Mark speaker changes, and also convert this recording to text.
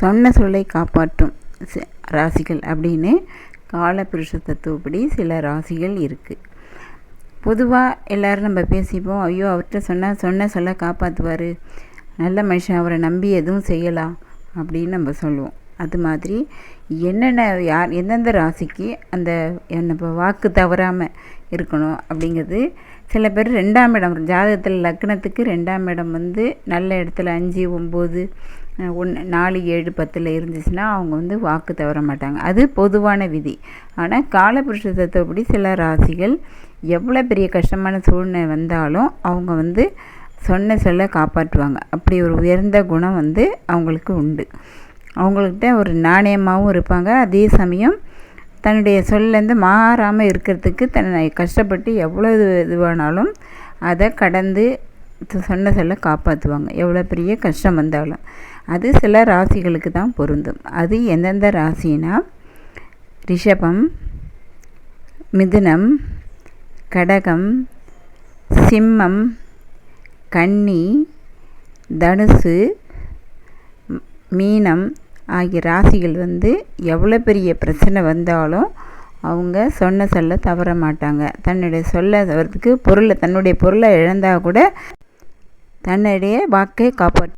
Speaker 1: சொன்ன சொல்லை காப்பாற்றும் ராசிகள் அப்படின்னு காலபுருஷ தத்துவப்படி சில ராசிகள் இருக்குது பொதுவாக எல்லோரும் நம்ம பேசிப்போம் ஐயோ அவர்கிட்ட சொன்னால் சொன்ன சொல்ல காப்பாற்றுவார் நல்ல மனுஷன் அவரை நம்பி எதுவும் செய்யலாம். அப்படின்னு நம்ம சொல்லுவோம். அது மாதிரி என்னென்ன யார் எந்தெந்த ராசிக்கு அந்த என்ன இப்போ வாக்கு தவறாமல் இருக்கணும் அப்படிங்கிறது சில பேர் ரெண்டாம் இடம் ஜாதகத்தில் லக்னத்துக்கு ரெண்டாம் இடம் வந்து நல்ல இடத்துல அஞ்சு ஒம்பது ஒன்று நாலு ஏழு பத்தில் இருந்துச்சுன்னா அவங்க வந்து வாக்கு தவற மாட்டாங்க. அது பொதுவான விதி. ஆனால் காலபுருஷ தத்துவப்படி சில ராசிகள் எவ்வளோ பெரிய கஷ்டமான சூழ்நிலை வந்தாலும் அவங்க வந்து சொன்ன சொல்ல காப்பாற்றுவாங்க. அப்படி ஒரு உயர்ந்த குணம் வந்து அவங்களுக்கு உண்டு. அவங்கள்கிட்ட ஒரு நாணயமாகவும் இருப்பாங்க. அதே சமயம் தன்னுடைய சொல்லேருந்து மாறாமல் இருக்கிறதுக்கு தன்னை கஷ்டப்பட்டு எவ்வளோ இது இதுவானாலும் அதை கடந்து சொன்ன சொல்ல காப்பாற்றுவாங்க எவ்வளோ பெரிய கஷ்டம் வந்தாலும். அது சில ராசிகளுக்கு தான் பொருந்தும். அது எந்தெந்த ராசினா ரிஷபம் மிதுனம் கடகம் சிம்மம் கன்னி தனுசு மீனம் ஆகிய ராசிகள் வந்து எவ்வளோ பெரிய பிரச்சனை வந்தாலும் அவங்க சொன்ன சொல்ல தவற மாட்டாங்க. தன்னுடைய சொல்ல வரதுக்கு பொருளை தன்னுடைய பொருளை இழந்தால் கூட தன்னுடைய வாக்கை காப்பாற்று